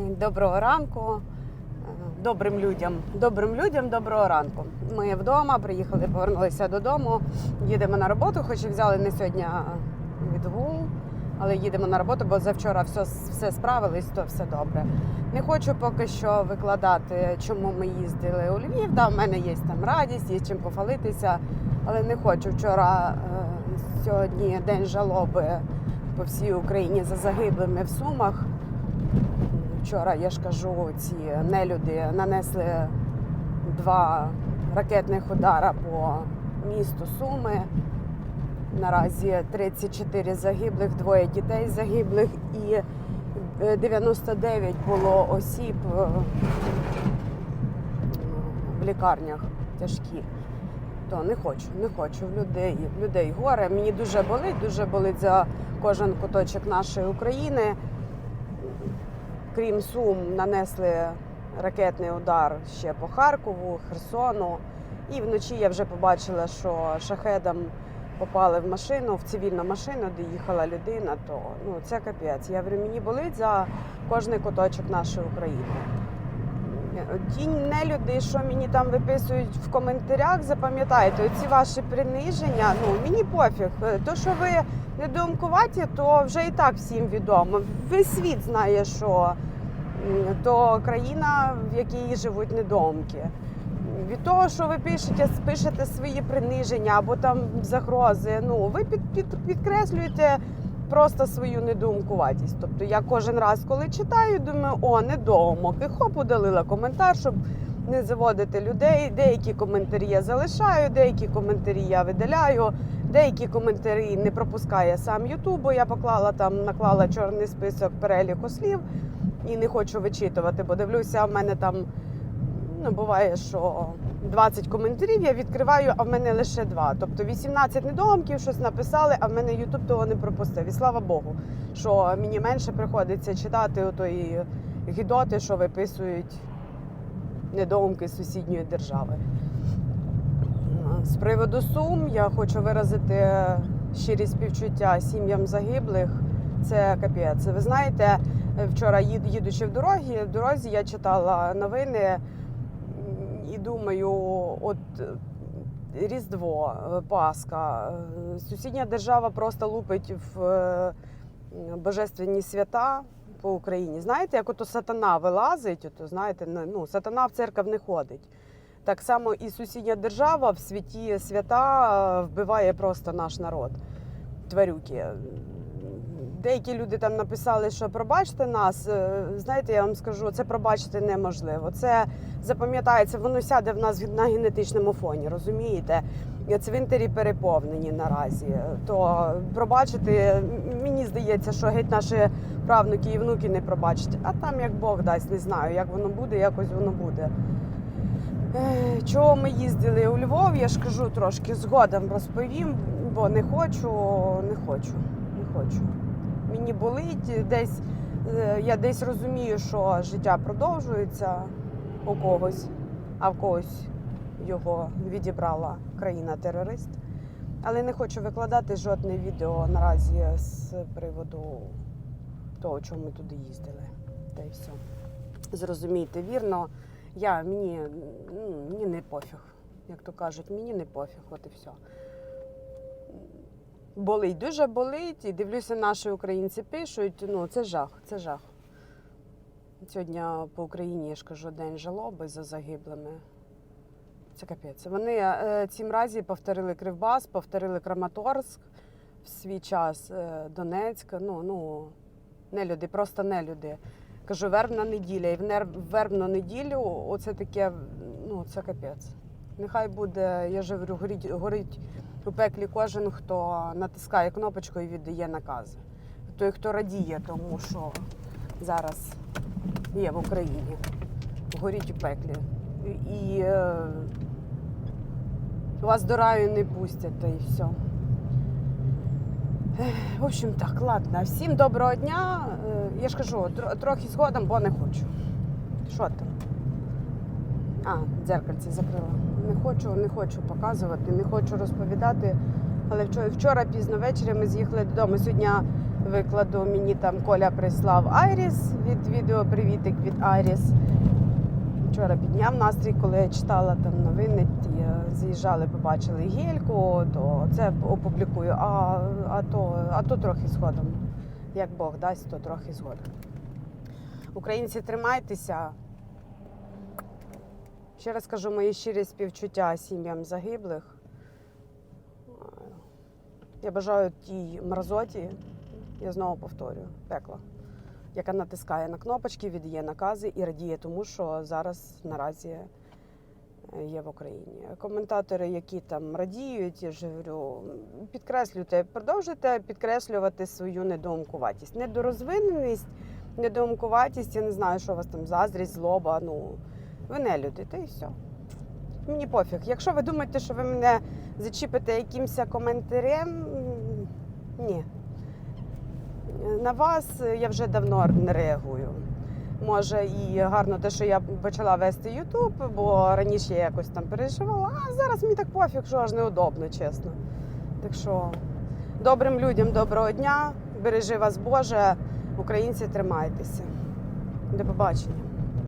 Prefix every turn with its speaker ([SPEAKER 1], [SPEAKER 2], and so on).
[SPEAKER 1] Доброго ранку. Е, Добрим людям. Добрим людям, доброго ранку. Ми вдома, приїхали, повернулися додому. Їдемо на роботу, хоч і взяли не сьогодні відгул, але їдемо на роботу, бо завчора все, все справились, то все добре. Не хочу поки що викладати, чому ми їздили у Львів. Да, в мене є там радість, є чим похвалитися, але не хочу. Вчора е, сьогодні день жалоби по всій Україні за загиблими в Сумах. Вчора я ж кажу, ці нелюди нанесли два ракетних удара по місту Суми. Наразі 34 загиблих, двоє дітей загиблих і е, 99 було осіб е, в лікарнях тяжкі. То не хочу, не хочу в людей, людей горе. Мені дуже болить, дуже болить за кожен куточок нашої України. Крім Сум, нанесли ракетний удар ще по Харкову, Херсону. І вночі я вже побачила, що шахедом попали в машину, в цивільну машину, де їхала людина, то ну це капець. Я говорю, мені болить за кожний куточок нашої України. Ті нелюди, що мені там виписують в коментарях, запам'ятайте, ці ваші приниження, ну мені пофіг. То, що ви недоумкуваті, то вже і так всім відомо. Весь світ знає, що то країна, в якій живуть недоумки. Від того, що ви пишете, пишете свої приниження або там загрози, ну ви під, під, підкреслюєте просто свою недоумкуватість. Тобто я кожен раз, коли читаю, думаю, о, недоумок, і хоп, удалила коментар, щоб не заводити людей. Деякі коментарі я залишаю, деякі коментарі я видаляю, деякі коментарі не пропускає сам Ютуб, бо я поклала там, наклала чорний список переліку слів і не хочу вичитувати, бо дивлюся, в мене там ну, буває, що 20 коментарів я відкриваю, а в мене лише два. Тобто 18 недоумків щось написали, а в мене Ютуб того не пропустив. І слава Богу, що мені менше приходиться читати отої гідоти, що виписують недоумки сусідньої держави. З приводу сум я хочу виразити щирі співчуття сім'ям загиблих. Це капець. Ви знаєте, вчора їдучи в дорогі, в дорозі я читала новини і думаю, от е, Різдво, е, Пасха, е, сусідня держава просто лупить в божественні свята по Україні. Знаєте, як ото сатана вилазить, ото знаєте, ну сатана в церкву не ходить. Так само і сусідня держава в святі свята вбиває просто наш народ. Тварюки. Деякі люди там написали, що пробачте нас. Е, Знаєте, я вам скажу, це пробачити неможливо. Це запам'ятається, воно сяде в нас на генетичному фоні, розумієте? Цвинтарі переповнені наразі. То пробачити, мені здається, що геть наші правнуки і внуки не пробачать. А там як Бог дасть, не знаю, як воно буде, якось воно буде. Е, Чого ми їздили у Львов, я ж кажу трошки згодом розповім, бо не хочу, не хочу, не хочу. Мені болить десь, е, я десь розумію, що життя продовжується у когось, а в когось його відібрала країна-терорист. Але не хочу викладати жодне відео наразі з приводу того, чому ми туди їздили. Та й все. Зрозумійте вірно. Я мені, ну, мені не пофіг. Як то кажуть, мені не пофіг, от і все. Болить, дуже болить, і дивлюся, наші українці пишуть. Ну, це жах, це жах. Сьогодні по Україні, я ж кажу, день жалоби за загиблими. Це капець. Вони е, цім разі повторили Кривбас, повторили Краматорськ в свій час, е, Донецьк. Ну, ну, не люди, просто не люди. Кажу, вербна неділя. І в вербну неділю оце таке, ну це капець. Нехай буде, я ж говорю, горить, горить у пеклі кожен, хто натискає кнопочку і віддає накази. Той, хто радіє тому, що зараз є в Україні. Горіть у пеклі. І, е, вас до раю не пустять, та і все. В общем, так, ладно. Всім доброго дня. Е, Я ж кажу, трохи згодом, бо не хочу. Що там? А, дзеркальце закрила. Не хочу, не хочу показувати, не хочу розповідати. Але вчора, вчора пізно ввечері ми з'їхали додому. Сьогодні викладу. Мені там Коля прислав Айріс від відео Привітик від Айріс. Вчора підняв настрій, коли я читала там новини, е, побачили гельку, то це опублікую, а, а, то, а то трохи згодом. Як Бог дасть, то трохи згодом. Українці, тримайтеся. Ще раз кажу мої щирі співчуття сім'ям загиблих. Я бажаю тій мразоті, я знову повторюю, пекла, яка натискає на кнопочки, віддає накази і радіє тому, що зараз наразі е, є в Україні. Коментатори, які там радіють, я ж говорю, підкреслюйте, продовжуйте підкреслювати свою недоумкуватість. Недорозвиненість, недоумкуватість, я не знаю, що у вас там заздрість, злоба. Ну, ви не люди, та і все. Мені пофіг. Якщо ви думаєте, що ви мене зачіпите якимось коментарем, ні. На вас я вже давно не реагую. Може, і гарно те, що я почала вести Ютуб, бо раніше я якось там переживала, а зараз мені так пофіг, що аж неудобно, чесно. Так що добрим людям доброго дня, бережи вас Боже, українці, тримайтеся. До побачення.